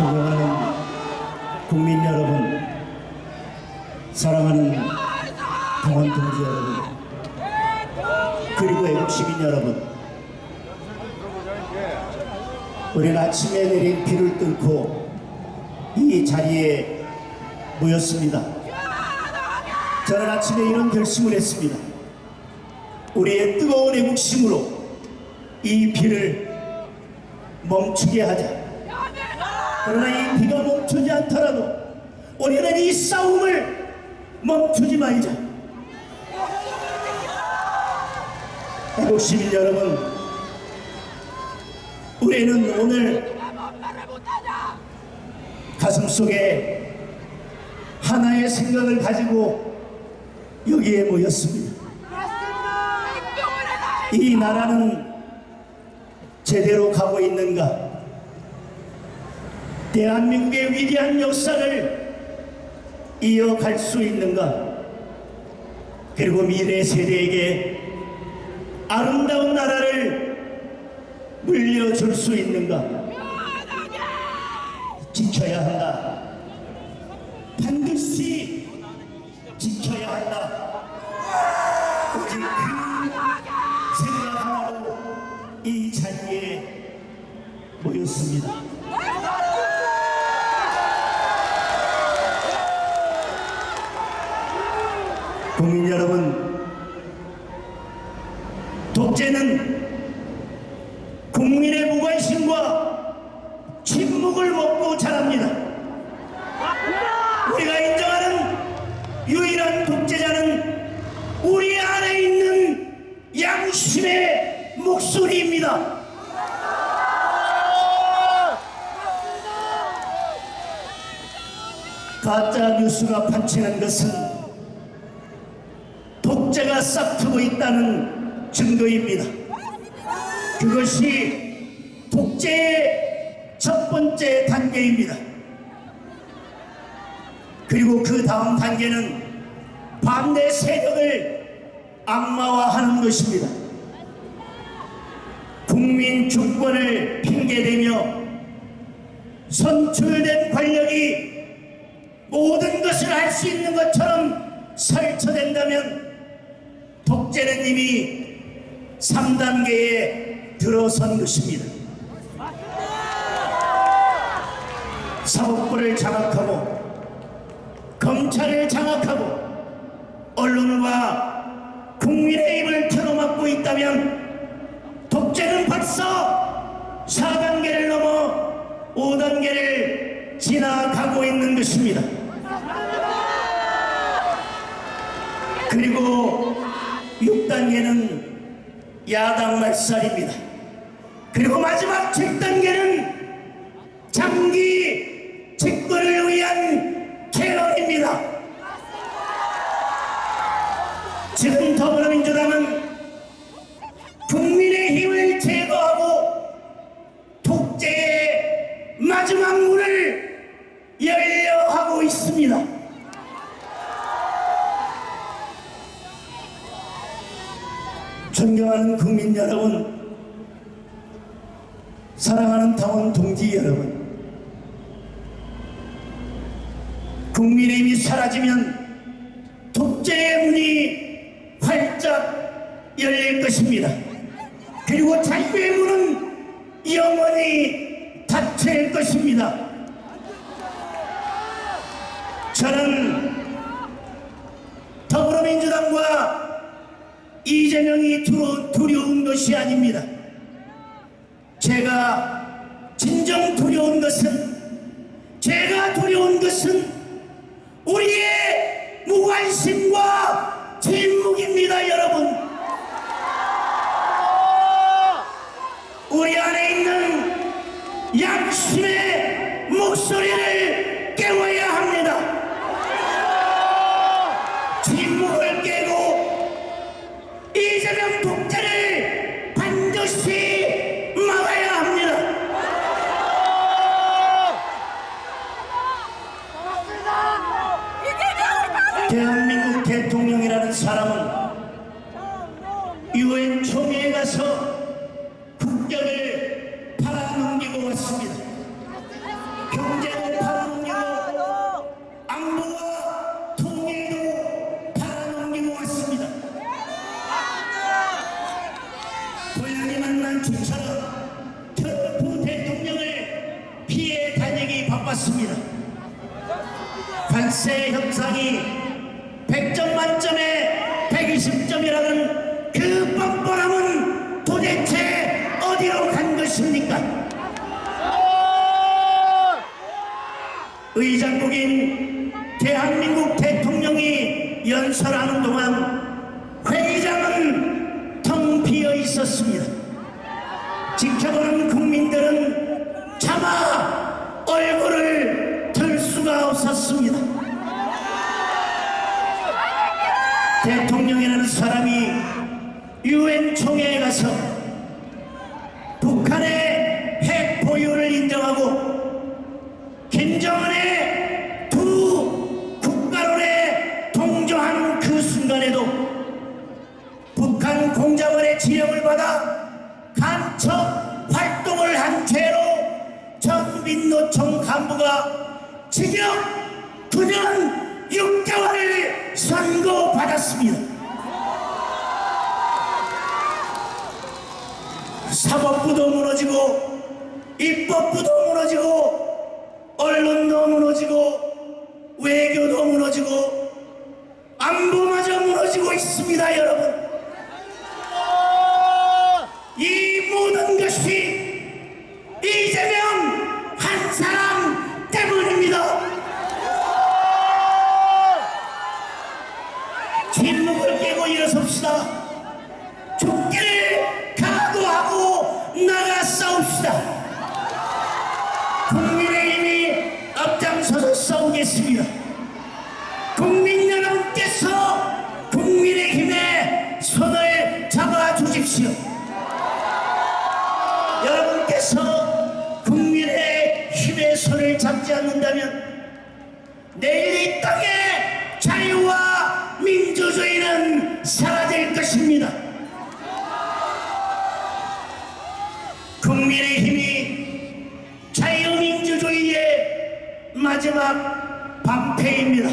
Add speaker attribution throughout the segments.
Speaker 1: 존경하는 국민 여러분, 사랑하는 당원 동지 여러분, 그리고 애국 시민 여러분, 우리는 아침에 내린 비를 뚫고 이 자리에 모였습니다. 저는 아침에 이런 결심을 했습니다. 우리의 뜨거운 애국심으로 이 비를 멈추게 하자. 그러나 이 비가 멈추지 않더라도 우리는 이 싸움을 멈추지 말자. 애국 시민 여러분, 우리는 오늘 가슴 속에 하나의 생각을 가지고 여기에 모였습니다. 이 나라는 제대로 가고 있는가? 대한민국의 위대한 역사를 이어갈 수 있는가? 그리고 미래 세대에게 아름다운 나라를 물려줄 수 있는가? 지켜야 한다. 반드시 지켜야 한다. 오직 그 생각 하나로 이 자리에 모였습니다. 국민 여러분, 독재는 국민의 무관심과 침묵을 먹고 자랍니다. 우리가 인정하는 유일한 독재자는 우리 안에 있는 양심의 목소리입니다. 가짜 뉴스가 판치는 것은 싹트고 있다는 증거입니다. 그것이 독재의 첫 번째 단계입니다. 그리고 그 다음 단계는 반대 세력을 악마화하는 것입니다. 국민 주권을 핑계대며 선출된 권력이 모든 것을 할 수 있는 것처럼 설쳐된다면 독재는 이미 3단계에 들어선 것입니다. 사법부를 장악하고 검찰을 장악하고 언론과 국민의 입을 틀어막고 있다면 독재는 벌써 4단계를 넘어 5단계를 지나가고 있는 것입니다. 그리고 6단계는 야당 말살입니다. 그리고 마지막 7단계는 장기 국민의힘이 사라지면 독재의 문이 활짝 열릴 것입니다. 그리고 자유의 문은 영원히 닫힐 것입니다. 저는 더불어민주당과 이재명이 두려, 두려운 것이 아닙니다. 제가 진정 두려운 것은 제가 두려운 것은 우리의 무관심과 의장국인 대한민국 대통령이 연설하는 동안 회의장은 텅 비어 있었습니다. 지켜보는 국민들은 여러분께서 국민의 힘의 손을 잡지 않는다면 내일 이 땅에 자유와 민주주의는 사라질 것입니다. 국민의 힘이 자유민주주의의 마지막 방패입니다.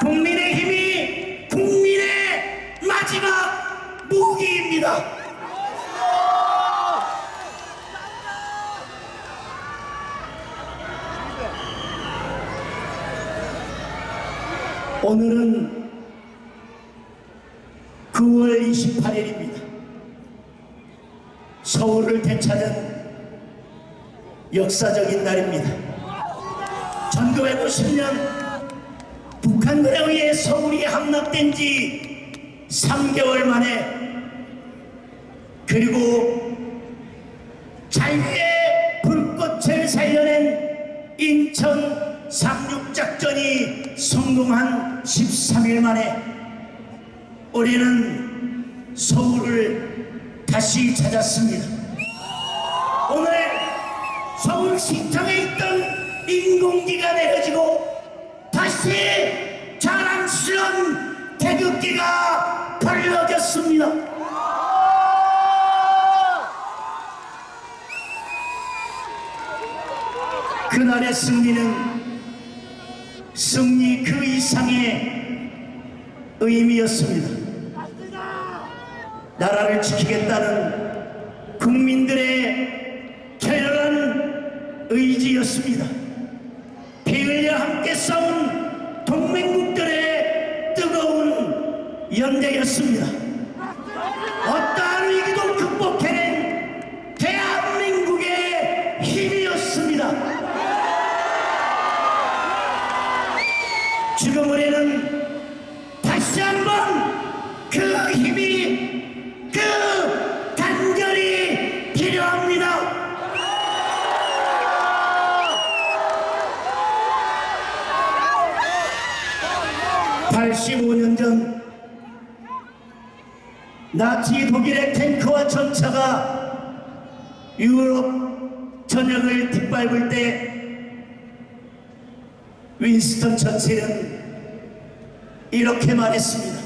Speaker 1: 국민의 힘이 국민의 마지막 무기입니다. 오늘은 9월 28일입니다. 서울을 되찾은 역사적인 날입니다. 1950년 북한군에 의해 서울이 함락된 지 3개월 만에 그리고 자유의 불꽃을 살려낸 인천 상륙작전이 성공한 13일 만에 우리는 서울을 다시 찾았습니다. 오늘 서울 시청에 있던 인공기가 내려지고 다시 자랑스러운 태극기가 벌려졌습니다. 그날의 승리는 승리 그 이상의 의미였습니다. 나라를 지키겠다는 국민들의 결연한 의지였습니다. 피 흘려 함께 싸운 동맹국들의 뜨거운 연대였습니다. 나치 독일의 탱크와 전차가 유럽 전역을 뒷밟을 때 윈스턴 처칠은 이렇게 말했습니다.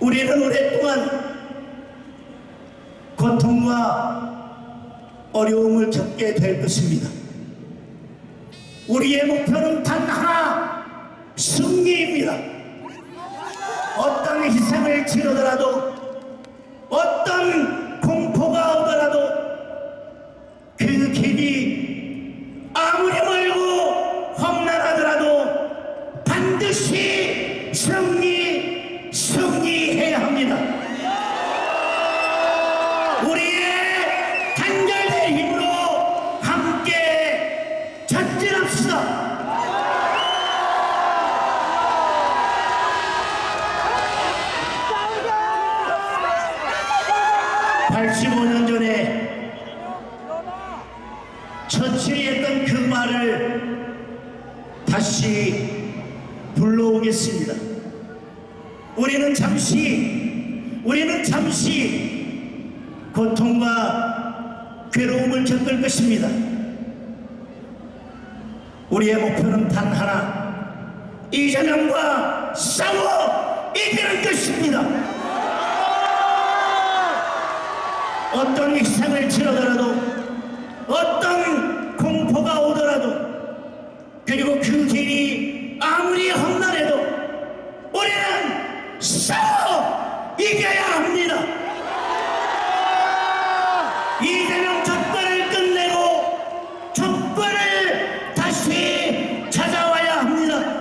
Speaker 1: 우리는 오랫동안 고통과 어려움을 겪게 될 것입니다. 우리의 목표는 단 하나, 승리입니다. 희생을 치르더라도 어떤 목표는 단 하나, 이재명과 싸워 이기는 것입니다. 어떤 희생을 치르더라도 어떤 공포가 오더라도 그리고 그 길이 아무리 험난해도 우리는 싸워 이겨야 합니다. 이재명 족발을 끝내고 족발을 다시 찾아와야 합니다.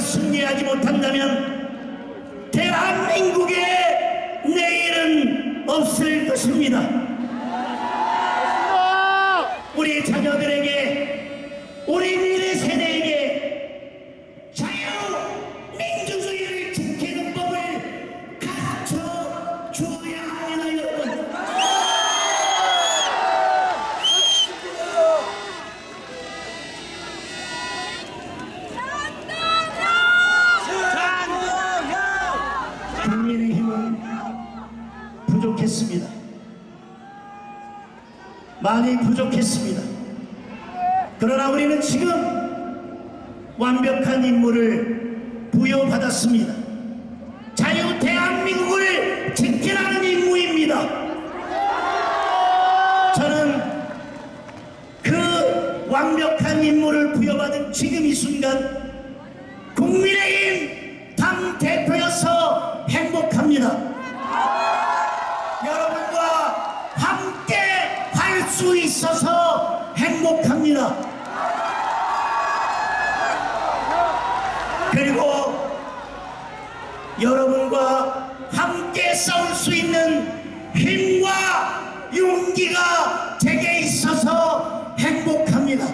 Speaker 1: 승리하지 못한다면 대한민국의 내일은 없을 것입니다. 우리 자녀들에게, 많이 부족했습니다. 그러나 우리는 지금 완벽한 임무를 부여받았습니다. 자유 대한민국을 지키라는 임무입니다. 저는 그 완벽한 임무를 부여받은 지금 이 순간 국민의힘 당 대표여서 행복합니다. 여러분과 함께 할 수 있어서 행복합니다. 그리고 여러분과 함께 싸울 수 있는 힘과 용기가 제게 있어서 행복합니다.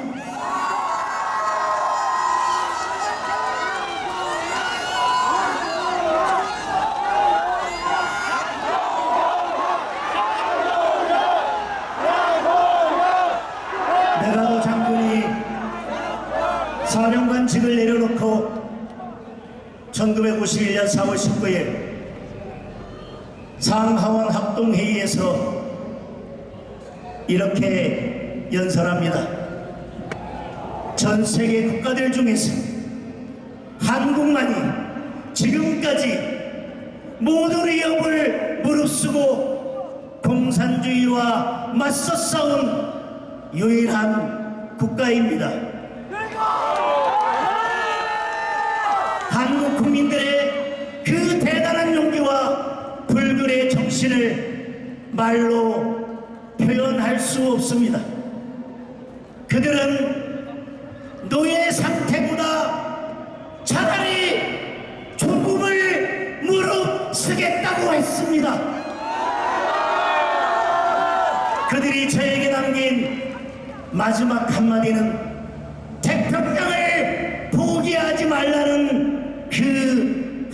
Speaker 1: 메가도 장군이 사령관직을 내려놓고 1951년 4월 19일 상하원 합동회의에서 이렇게 연설합니다. 전 세계 국가들 중에서 한국만이 지금까지 모든 위협을 무릅쓰고 공산주의와 맞서 싸운 유일한 국가입니다. 한 국 국민들의 그 대단한 용기와 불굴의 정신을 말로 표현할 수 없습니다. 그들은 노예 상태보다 차라리 죽음을 무릅쓰겠다고 했습니다. 그들이 저에게 남긴 마지막 한마디는 태평양을 포기하지 말라는 그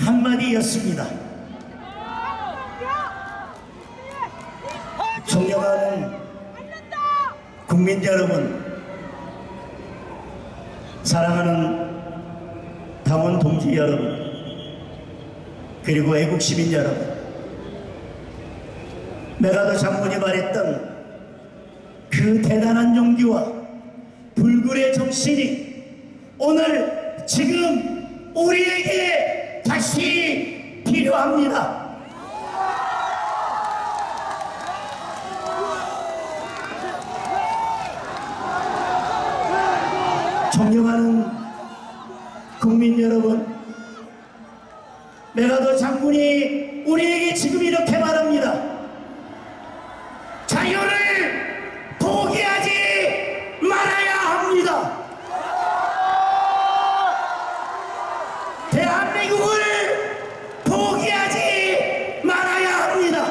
Speaker 1: 한마디였습니다. 존경하는 국민 여러분, 사랑하는 당원 동지 여러분, 그리고 애국 시민 여러분, 메가더 장군이 말했던 그 대단한 용기와 불굴의 정신이 오늘 지금 우리에게 다시 필요합니다. 존경하는 국민 여러분, 메가더 장군이 우리에게 지금 이렇게 말합니다. 자유를 포기하지 말아야 합니다. 대한민국을 포기하지 말아야 합니다.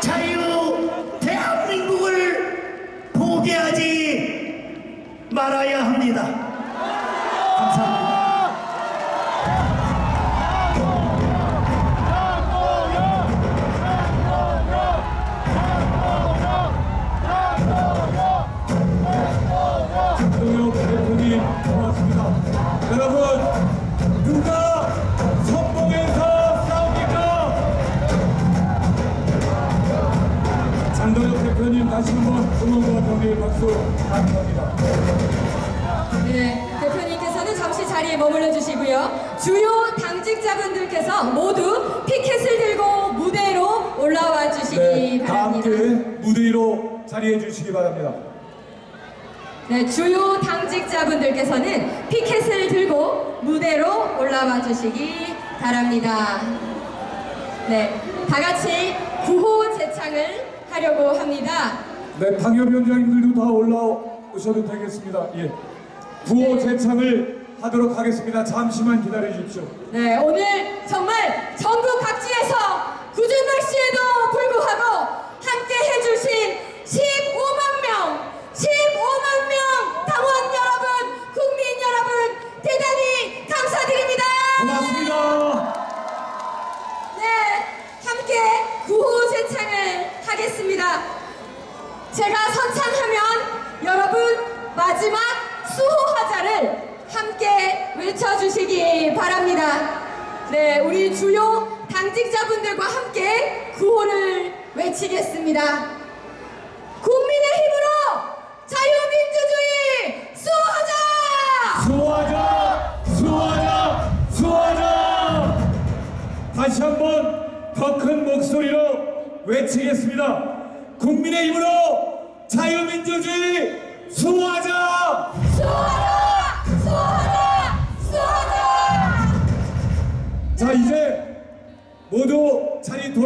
Speaker 1: 자유 대한민국을 포기하지 말아야 합니다.
Speaker 2: 응원과 격려의 박수 감사합니다.
Speaker 3: 네, 대표님께서는 잠시 자리에 머물러 주시고요. 주요 당직자분들께서 모두 피켓을 들고 무대로 올라와 주시기
Speaker 2: 네, 다 함께
Speaker 3: 바랍니다.
Speaker 2: 무대 위로 자리해 주시기 바랍니다.
Speaker 3: 네, 주요 당직자분들께서는 피켓을 들고 무대로 올라와 주시기 바랍니다. 네, 다 같이 구호 제창을 하려고 합니다.
Speaker 2: 네, 당협위원장님들도 다 올라오셔도 되겠습니다. 예. 구호 재창을 하도록 하겠습니다. 잠시만 기다려 주십시오.
Speaker 3: 네, 오늘 정말 전국 각지에서 굳은 날씨에도 불구하고 함께 해주신 15만 명, 15만 명 당원 여러분, 국민 여러분, 대단히 감사드립니다.
Speaker 2: 고맙습니다.
Speaker 3: 네, 함께 구호 제창을 하겠습니다. 제가 선창하면 여러분 마지막 수호하자를 함께 외쳐주시기 바랍니다. 네, 우리 주요 당직자분들과 함께 구호를 외치겠습니다. 국민의 힘으로 자유민주주의 수호하자!
Speaker 2: 수호하자! 수호하자! 수호하자! 다시 한번 더 큰 목소리로 외치겠습니다. 국민의 힘으로 자유민주주의 수호하자!
Speaker 3: 수호하자! 수호하자! 수호하자!
Speaker 2: 자 이제 모두 자리 돌아